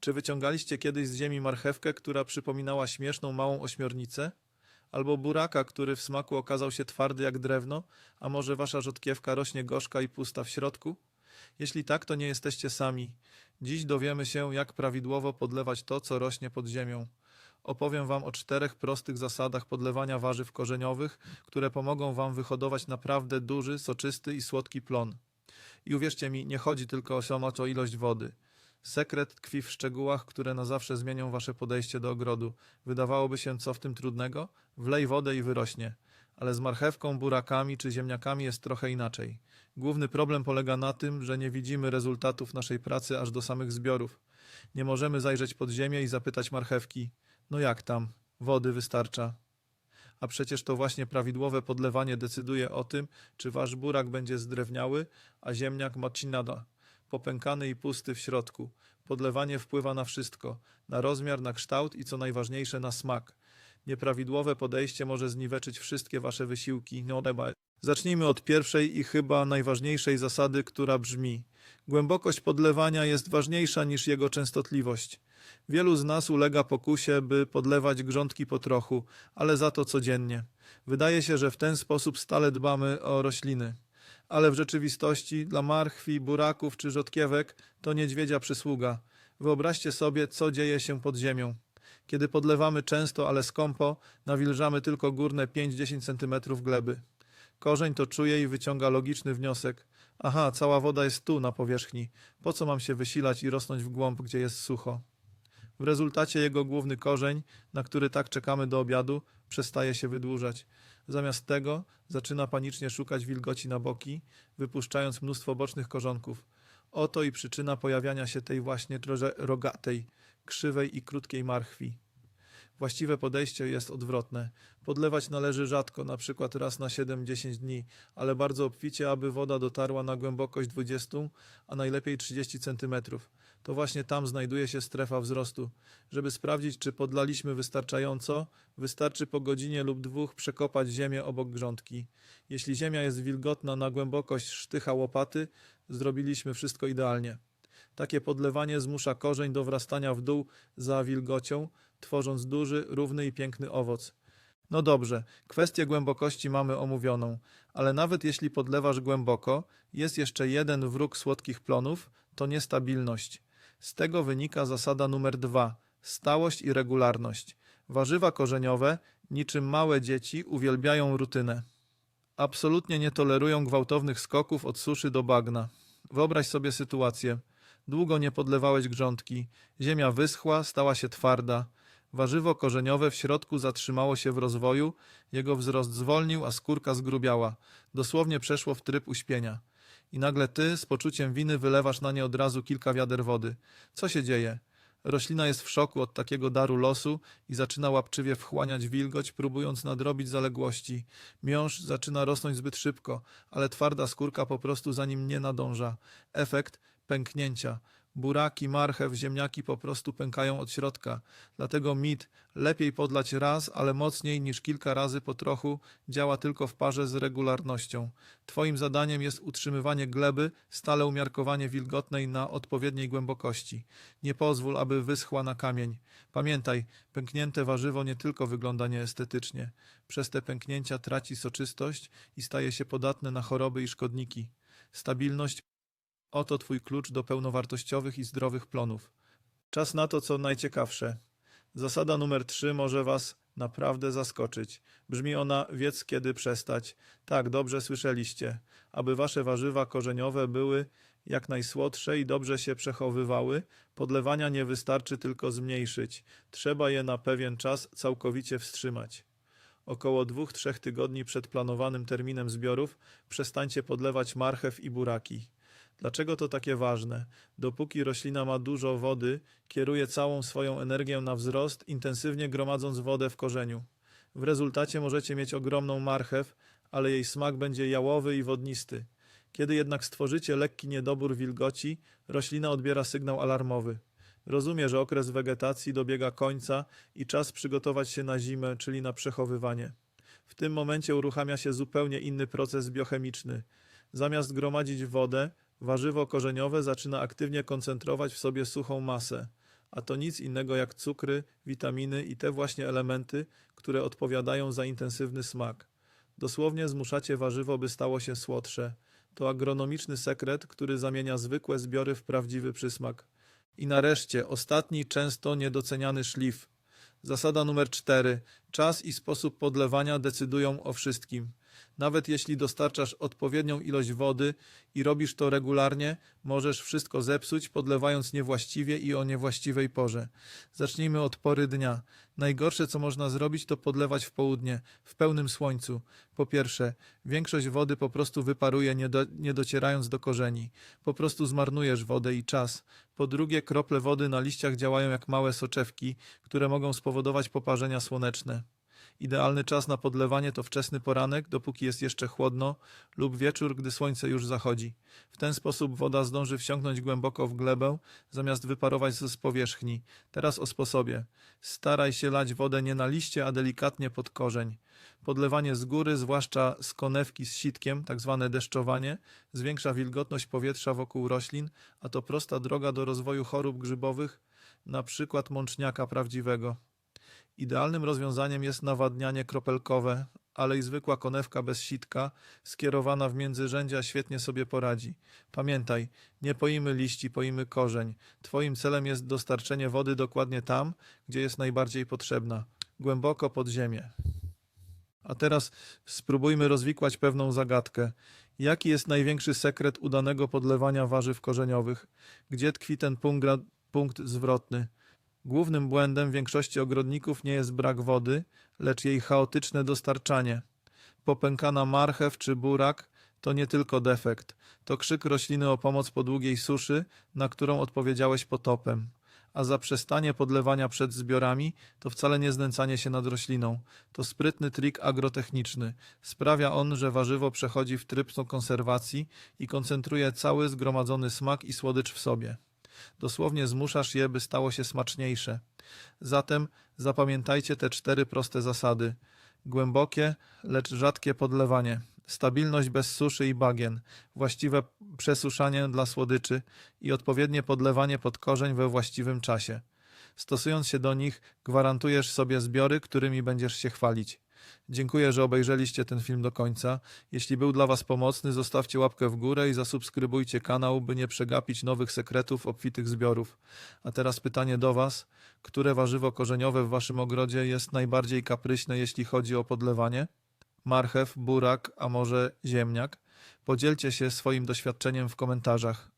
Czy wyciągaliście kiedyś z ziemi marchewkę, która przypominała śmieszną małą ośmiornicę? Albo buraka, który w smaku okazał się twardy jak drewno, a może wasza rzodkiewka rośnie gorzka i pusta w środku? Jeśli tak, to nie jesteście sami. Dziś dowiemy się, jak prawidłowo podlewać to, co rośnie pod ziemią. Opowiem wam o czterech prostych zasadach podlewania warzyw korzeniowych, które pomogą wam wyhodować naprawdę duży, soczysty i słodki plon. I uwierzcie mi, nie chodzi tylko o samą ilość wody. Sekret tkwi w szczegółach, które na zawsze zmienią wasze podejście do ogrodu. Wydawałoby się, co w tym trudnego? Wlej wodę i wyrośnie. Ale z marchewką, burakami czy ziemniakami jest trochę inaczej. Główny problem polega na tym, że nie widzimy rezultatów naszej pracy aż do samych zbiorów. Nie możemy zajrzeć pod ziemię i zapytać marchewki: No jak tam? Wody wystarcza. A przecież to właśnie prawidłowe podlewanie decyduje o tym, czy wasz burak będzie zdrewniały, a ziemniak macinada, popękany i pusty w środku. Podlewanie wpływa na wszystko, na rozmiar, na kształt i co najważniejsze na smak. Nieprawidłowe podejście może zniweczyć wszystkie wasze wysiłki. No, Zacznijmy od pierwszej i chyba najważniejszej zasady, która brzmi: Głębokość podlewania jest ważniejsza niż jego częstotliwość. Wielu z nas ulega pokusie, by podlewać grządki po trochu, ale za to codziennie. Wydaje się, że w ten sposób stale dbamy o rośliny. Ale w rzeczywistości dla marchwi, buraków czy rzodkiewek to niedźwiedzia przysługa. Wyobraźcie sobie, co dzieje się pod ziemią. Kiedy podlewamy często, ale skąpo, nawilżamy tylko górne 5-10 cm gleby. Korzeń to czuje i wyciąga logiczny wniosek. Aha, cała woda jest tu, na powierzchni. Po co mam się wysilać i rosnąć w głąb, gdzie jest sucho? W rezultacie jego główny korzeń, na który tak czekamy do obiadu, przestaje się wydłużać. Zamiast tego zaczyna panicznie szukać wilgoci na boki, wypuszczając mnóstwo bocznych korzonków. Oto i przyczyna pojawiania się tej właśnie trochę rogatej, krzywej i krótkiej marchwi. Właściwe podejście jest odwrotne. Podlewać należy rzadko, na przykład raz na 7-10 dni, ale bardzo obficie, aby woda dotarła na głębokość 20, a najlepiej 30 cm. To właśnie tam znajduje się strefa wzrostu. Żeby sprawdzić, czy podlaliśmy wystarczająco, wystarczy po godzinie lub dwóch przekopać ziemię obok grządki. Jeśli ziemia jest wilgotna na głębokość sztycha łopaty, zrobiliśmy wszystko idealnie. Takie podlewanie zmusza korzeń do wrastania w dół za wilgocią, tworząc duży, równy i piękny owoc. No dobrze, kwestię głębokości mamy omówioną, ale nawet jeśli podlewasz głęboko, jest jeszcze jeden wróg słodkich plonów to niestabilność. Z tego wynika zasada numer dwa stałość i regularność. Warzywa korzeniowe, niczym małe dzieci, uwielbiają rutynę. Absolutnie nie tolerują gwałtownych skoków od suszy do bagna. Wyobraź sobie sytuację. Długo nie podlewałeś grządki, ziemia wyschła, stała się twarda. Warzywo korzeniowe w środku zatrzymało się w rozwoju, jego wzrost zwolnił, a skórka zgrubiała. Dosłownie przeszło w tryb uśpienia. I nagle ty z poczuciem winy wylewasz na nie od razu kilka wiader wody. Co się dzieje? Roślina jest w szoku od takiego daru losu i zaczyna łapczywie wchłaniać wilgoć, próbując nadrobić zaległości. Miąższ zaczyna rosnąć zbyt szybko, ale twarda skórka po prostu za nim nie nadąża. Efekt pęknięcia. Buraki, marchew, ziemniaki po prostu pękają od środka. Dlatego mit lepiej podlać raz, ale mocniej niż kilka razy po trochu działa tylko w parze z regularnością. Twoim zadaniem jest utrzymywanie gleby, stale umiarkowanie wilgotnej na odpowiedniej głębokości. Nie pozwól, aby wyschła na kamień. Pamiętaj, pęknięte warzywo nie tylko wygląda nieestetycznie. Przez te pęknięcia traci soczystość i staje się podatne na choroby i szkodniki. Stabilność Oto twój klucz do pełnowartościowych i zdrowych plonów. Czas na to, co najciekawsze. Zasada numer 3 może was naprawdę zaskoczyć. Brzmi ona: wiedz kiedy przestać. Tak, dobrze słyszeliście. Aby wasze warzywa korzeniowe były jak najsłodsze i dobrze się przechowywały, podlewania nie wystarczy tylko zmniejszyć. Trzeba je na pewien czas całkowicie wstrzymać. Około 2-3 tygodni przed planowanym terminem zbiorów przestańcie podlewać marchew i buraki. Dlaczego to takie ważne? Dopóki roślina ma dużo wody, kieruje całą swoją energię na wzrost, intensywnie gromadząc wodę w korzeniu. W rezultacie możecie mieć ogromną marchew, ale jej smak będzie jałowy i wodnisty. Kiedy jednak stworzycie lekki niedobór wilgoci, roślina odbiera sygnał alarmowy. Rozumie, że okres wegetacji dobiega końca i czas przygotować się na zimę, czyli na przechowywanie. W tym momencie uruchamia się zupełnie inny proces biochemiczny. Zamiast gromadzić wodę, warzywo korzeniowe zaczyna aktywnie koncentrować w sobie suchą masę. a to nic innego jak cukry, witaminy i te właśnie elementy, które odpowiadają za intensywny smak. Dosłownie zmuszacie warzywo, by stało się słodsze. To agronomiczny sekret, który zamienia zwykłe zbiory w prawdziwy przysmak. I nareszcie, ostatni, często niedoceniany szlif. Zasada numer cztery. Czas i sposób podlewania decydują o wszystkim. Nawet jeśli dostarczasz odpowiednią ilość wody i robisz to regularnie, możesz wszystko zepsuć, podlewając niewłaściwie i o niewłaściwej porze. Zacznijmy od pory dnia. Najgorsze, co można zrobić, to podlewać w południe, w pełnym słońcu. Po pierwsze, większość wody po prostu wyparuje, nie, do, nie docierając do korzeni. Po prostu zmarnujesz wodę i czas. Po drugie, krople wody na liściach działają jak małe soczewki, które mogą spowodować poparzenia słoneczne. Idealny czas na podlewanie to wczesny poranek, dopóki jest jeszcze chłodno, lub wieczór, gdy słońce już zachodzi. W ten sposób woda zdąży wsiąknąć głęboko w glebę, zamiast wyparować z powierzchni. Teraz o sposobie. Staraj się lać wodę nie na liście, a delikatnie pod korzeń. Podlewanie z góry, zwłaszcza z konewki z sitkiem, tak zwane deszczowanie, zwiększa wilgotność powietrza wokół roślin, a to prosta droga do rozwoju chorób grzybowych, na przykład mączniaka prawdziwego. Idealnym rozwiązaniem jest nawadnianie kropelkowe, ale i zwykła konewka bez sitka, skierowana w międzyrzędzia świetnie sobie poradzi. Pamiętaj, nie poimy liści, poimy korzeń. Twoim celem jest dostarczenie wody dokładnie tam, gdzie jest najbardziej potrzebna, głęboko pod ziemię. A teraz spróbujmy rozwikłać pewną zagadkę. Jaki jest największy sekret udanego podlewania warzyw korzeniowych? Gdzie tkwi ten punkt, punkt zwrotny? Głównym błędem większości ogrodników nie jest brak wody, lecz jej chaotyczne dostarczanie. Popękana marchew czy burak to nie tylko defekt, to krzyk rośliny o pomoc po długiej suszy, na którą odpowiedziałeś potopem. A zaprzestanie podlewania przed zbiorami to wcale nie znęcanie się nad rośliną. To sprytny trik agrotechniczny. Sprawia on, że warzywo przechodzi w tryb konserwacji i koncentruje cały zgromadzony smak i słodycz w sobie. Dosłownie zmuszasz je, by stało się smaczniejsze. Zatem zapamiętajcie te cztery proste zasady. Głębokie, lecz rzadkie podlewanie, stabilność bez suszy i bagien, właściwe przesuszanie dla słodyczy i odpowiednie podlewanie pod korzeń we właściwym czasie. Stosując się do nich, gwarantujesz sobie zbiory, którymi będziesz się chwalić. Dziękuję, że obejrzeliście ten film do końca. Jeśli był dla Was pomocny, zostawcie łapkę w górę i zasubskrybujcie kanał, by nie przegapić nowych sekretów obfitych zbiorów. A teraz pytanie do Was. Które warzywo korzeniowe w Waszym ogrodzie jest najbardziej kapryśne, jeśli chodzi o podlewanie? Marchew, burak, a może ziemniak? Podzielcie się swoim doświadczeniem w komentarzach.